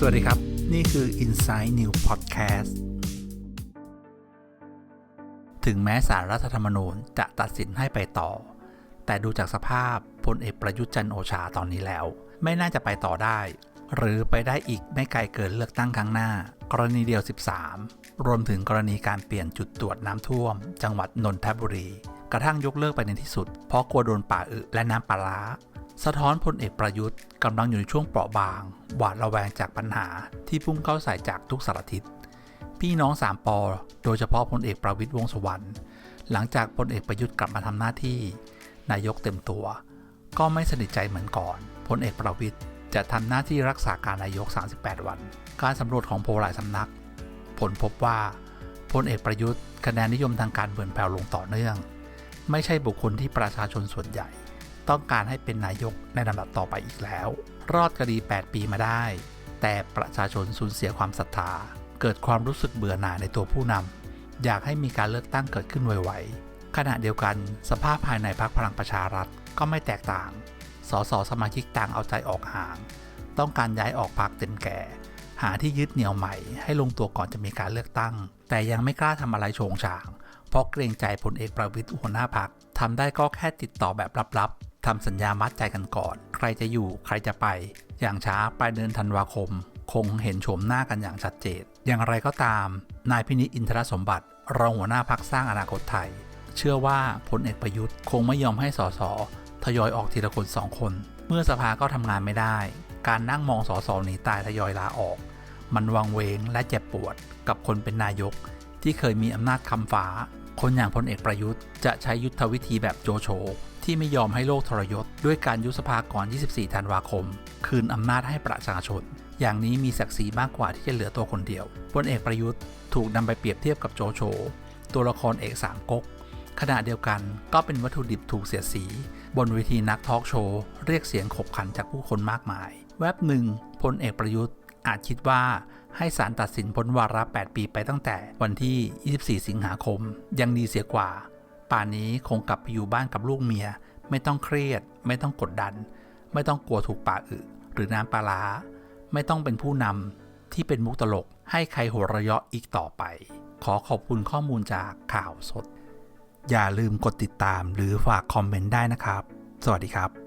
สวัสดีครับ นี่คือ Inside New Podcast ถึงแม้สารรัฐธรรมนูญจะตัดสินให้ไปต่อ แต่ดูจากสภาพพลเอกประยุทธ์จันโอชาตอนนี้แล้ว ไม่น่าจะไปต่อได้ หรือไปได้อีกไม่ไกลเกินเลือกตั้งครั้งหน้า กรณีเดียว 13 รวมถึงกรณีการเปลี่ยนจุดตรวจน้ำท่วม จังหวัดนนทบุรี กระทั่งยกเลิกไปในที่สุด เพราะกลัวโดนป่าอึและน้ำปลาร้า สะท้อนพลเอกประยุทธ์กำลังอยู่ในช่วงเปราะบาง หวาดระแวงจากปัญหาที่พุ่งเข้าใส่จากทุกสารทิศพี่น้องสามปอโดยเฉพาะพลเอกประวิตยวงสุวรรณหลังจากพลเอกประยุทธ์กลับมาทำหน้าที่ นายกเต็มตัว ก็ไม่สนิทใจเหมือนก่อนพลเอกประวิตยจะทำหน้าที่รักษาการนายก 38 วัน การสำรวจของโพลหลายสำนัก ผลพบว่าพลเอกประยุทธ์คะแนนนิยมทางการเมืองแผ่วลงต่อเนื่อง ไม่ใช่บุคคลที่ประชาชนส่วนใหญ่ ต้องการให้เป็นนายกในลำดับต่อไปอีกแล้ว รอดคดี 8 ปีมาได้ แต่ประชาชนสูญเสียความศรัทธา เกิดความรู้สึกเบื่อหน่ายในตัวผู้นำอยากให้มีการเลือกตั้งเกิดขึ้นไวๆขณะเดียวกันสภาพภายในพรรคพลังประชารัฐก็ไม่แตกต่าง สสสมาชิกต่างเอาใจออกห่าง ต้องการย้ายออกพรรคเต็มแก่ หาที่ยึดเหนี่ยวใหม่ ให้ลงตัวก่อนจะมีการเลือกตั้ง แต่ยังไม่กล้าทำอะไรโฉงฉางเพราะเกรงใจพลเอกประวิตยหัวหน้าพรรคทำได้ก็แค่ติดต่อแบบลับ ทำสัญญามัดใจกันก่อน ใครจะอยู่ใครจะไป อย่างช้าปลายเดือนธันวาคม คงเห็นโฉมหน้ากันอย่างชัดเจน อย่างไรก็ตาม นายพินิจอินทรสมบัติ รองหัวหน้าพักสร้างอนาคตไทย เชื่อว่าพลเอกประยุทธ์คงไม่ยอมให้สสทยอยออกทีละคนสองคน เมื่อสภาก็ทำงานไม่ได้ การนั่งมองสสหนีตายทยอยลาออก มันวังเวงและเจ็บปวดกับคนเป็นนายก ที่เคยมีอำนาจคำฟ้า คนอย่างพลเอกประยุทธ์จะใช้ยุทธวิธีแบบโจโฉ ที่ไม่ยอมให้โลกทรยศ ด้วยการยุบสภาก่อน 24 ธันวาคม คืนอำนาจให้ประชาชน อย่างนี้มีศักดิ์ศรีมากกว่าที่จะเหลือตัวคนเดียวพลเอกประยุทธ์ถูกนำไปเปรียบเทียบกับโจโฉตัวละครเอกสามก๊กขณะเดียวกันก็เป็นวัตถุดิบถูกเสียดสี บนเวทีนักทอล์กโชว์ เรียกเสียงขบขันจากผู้คนมากมาย แวบหนึ่งพลเอกประยุทธ์อาจคิดว่าให้ศาลตัดสินพ้นวาระ 8 ปีไปตั้งแต่วันที่ 24 สิงหาคม ยังดีเสียกว่า ป่านนี้คงกลับไปอยู่บ้านกับลูกเมีย ไม่ต้องเครียด ไม่ต้องกดดัน ไม่ต้องกลัวถูกป่าอึหรือน้ำปลาล้า ไม่ต้องเป็นผู้นำที่เป็นมุกตลก ให้ใครหัวเราะเยาะอีกต่อไป ขอขอบคุณข้อมูลจากข่าวสด อย่าลืมกดติดตามหรือฝากคอมเมนต์ได้นะครับ สวัสดีครับ